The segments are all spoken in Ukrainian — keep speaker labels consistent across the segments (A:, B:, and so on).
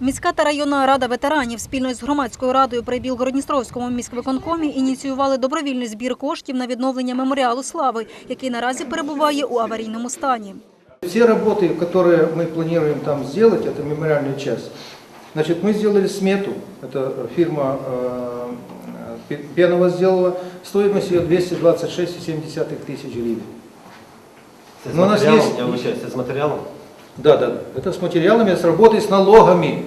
A: Міська та районна рада ветеранів спільно з громадською радою при Білгородністровському міськвиконкомі ініціювали добровільний збір коштів на відновлення меморіалу слави, який наразі перебуває у аварійному стані.
B: Все работы, которые мы планируем там сделать, это мемориальная часть. Значит, мы сделали смету, это фирма э, Пе- Пенова сделала, стоимость ее 226,7 тысяч гривен.
C: Це з
B: Ну, у нас
C: матеріалом,
B: є-
C: я вибачаюсь, це з матеріалом?
B: Да, да. Это с материалами, с работой, с налогами.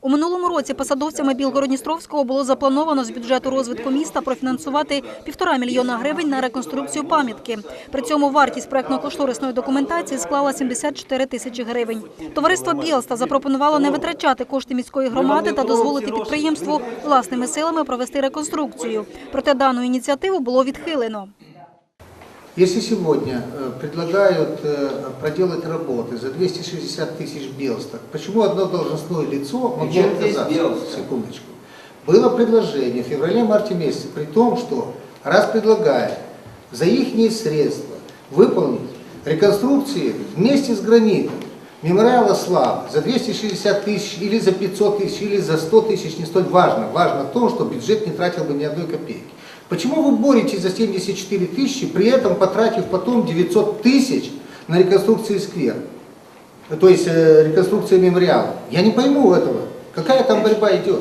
A: У минулому році посадовцями Білгородністровського було заплановано з бюджету розвитку міста профінансувати півтора мільйона гривень на реконструкцію пам'ятки. При цьому вартість проектно-кошторисної документації склала 74 тисячі гривень. Товариство Білста запропонувало не витрачати кошти міської громади та дозволити підприємству власними силами провести реконструкцію. Проте дану ініціативу було відхилено.
D: Если сегодня э, предлагают э, проделать работы за 260 тысяч белсток, почему одно должностное лицо могло отказаться? Секундочку. Было предложение в феврале-марте месяце, при том, что раз предлагают за их средства выполнить реконструкции вместе с гранитом мемориала славы за 260 тысяч или за 500 тысяч или за 100 тысяч, не столь важно. Важно в том, что бюджет не тратил бы ни одной копейки. Почему вы боретесь за 74 тысячи, при этом потратив потом 900 тысяч на реконструкцию сквера? То есть э, реконструкция мемориала. Я не пойму этого. Какая там борьба идет?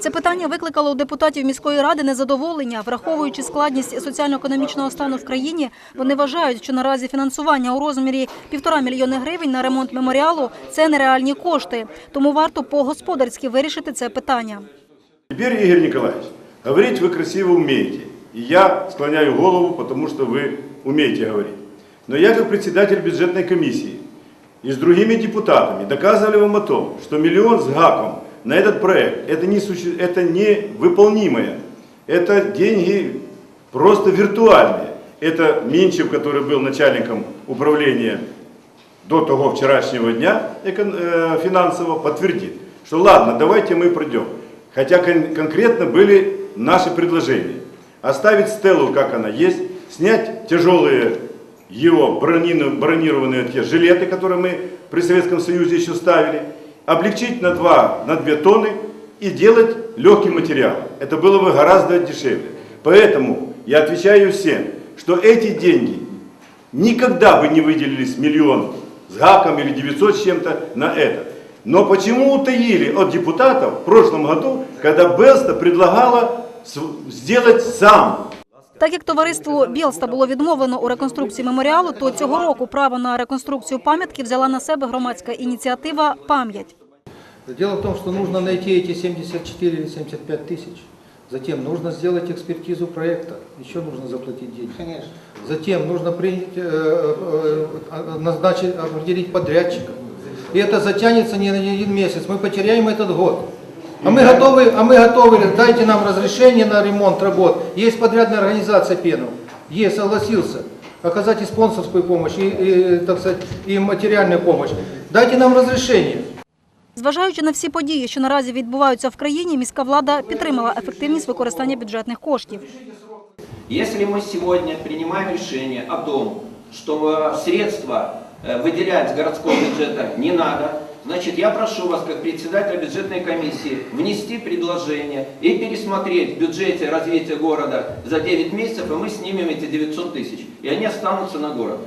A: Це питання викликало у депутатів міської ради незадоволення. Враховуючи складність соціально-економічного стану в країні, вони вважають, що наразі фінансування у розмірі півтора мільйони гривень на ремонт меморіалу це нереальні кошти. Тому варто по-господарськи вирішити це питання.
E: Теперь, Игорь Николаевич, говорить вы красиво умеете. И я склоняю голову, потому что вы умеете говорить. Но я, как председатель бюджетной комиссии и с другими депутатами доказывали вам о том, что миллион с гаком на этот проект это не, суще... это не выполнимое. Это деньги просто виртуальные. Это Минчев, который был начальником управления до того вчерашнего дня э, финансово подтвердит, что ладно, давайте мы пройдем. Хотя кон- конкретно были наши предложения. Оставить стелу, как она есть, снять тяжелые его бронированные те жилеты, которые мы при Советском Союзе еще ставили, облегчить на 2, на 2 тонны и делать легкий материал. Это было бы гораздо дешевле. Поэтому я отвечаю всем, что эти деньги никогда бы не выделились миллион с гаком или 900 с чем-то на это. Но почему утаили от депутатов в прошлом году, когда Белста предлагала с- сделать сам
A: Так як товариству Білста було відмовлено у реконструкції меморіалу, то цього року право на реконструкцію пам'ятки взяла на себе громадська ініціатива Пам'ять.
B: Дело в том, что нужно найти эти 74 или 75 тысяч. Затем нужно сделать экспертизу проекта. Еще нужно заплатить деньги.
D: Конечно.
B: Затем нужно принять, э, э, назначить, определить подрядчика. И это затянется не на один месяц. Мы потеряем этот год. А мы готовы, а мы готовы, дайте нам разрешение на ремонт работ. Есть подрядная организация Пенов. Есть, согласился оказать и спонсорскую помощь, и, и, так сказать, и материальную помощь. Дайте нам разрешение.
A: Зважаючи на всі події, що наразі відбуваються в країні, міська влада підтримала ефективність використання бюджетних коштів.
F: Если мы сегодня принимаем решение о том, что э, средства э, выделять с городского бюджета не надо, значит я прошу вас, как председателя бюджетной комиссии, внести предложение и пересмотреть в бюджете развития города за 9 месяцев, и мы снимем эти 900 тысяч, и они останутся на город.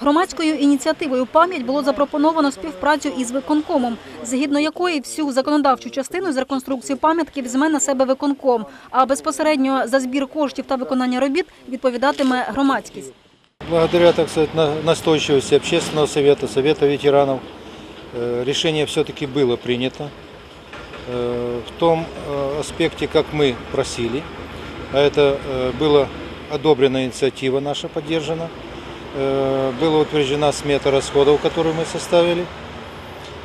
A: Громадською ініціативою «Пам'ять» було запропоновано співпрацю із виконкомом, згідно якої всю законодавчу частину з реконструкції пам'ятки візьме на себе виконком, а безпосередньо за збір коштів та виконання робіт відповідатиме громадськість.
G: Благодаря, так сказать, на- настойчивости общественного совета, совета ветеранов, э, решение все-таки было принято э, в том э, аспекте, как мы просили. А это э, была одобрена инициатива наша, поддержана. Э, Была утверждена смета расходов, которую мы составили.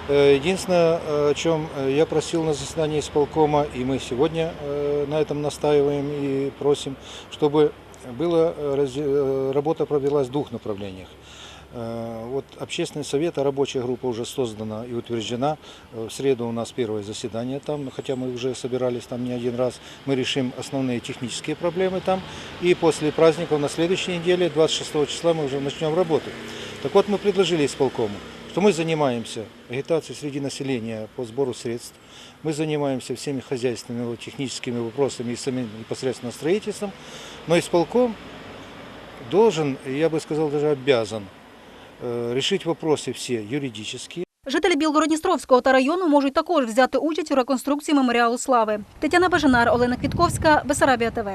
G: Э, Единственное, э, о чем э, я просил на заседании исполкома, и мы сегодня э, на этом настаиваем и просим, чтобы э, э, работа провелась в двух направлениях. Э, Вот общественный совет, а рабочая группа уже создана и утверждена. Э, В среду у нас первое заседание там, хотя мы уже собирались там не один раз. Мы решим основные технические проблемы там. И после праздников на следующей неделе, 26 числа, мы уже начнем работу. Так вот, мы предложили исполкому, что мы занимаемся агитацией среди населения по сбору средств, мы занимаемся всеми хозяйственными, техническими вопросами и самим непосредственно строительством, но исполком должен, я бы сказал, даже обязан решить вопросы все юридические,
A: Жителі Білгородністровського та району можуть також взяти участь у реконструкції меморіалу слави. Тетяна Бажанар, Олена Квітковська, Бесарабія ТВ.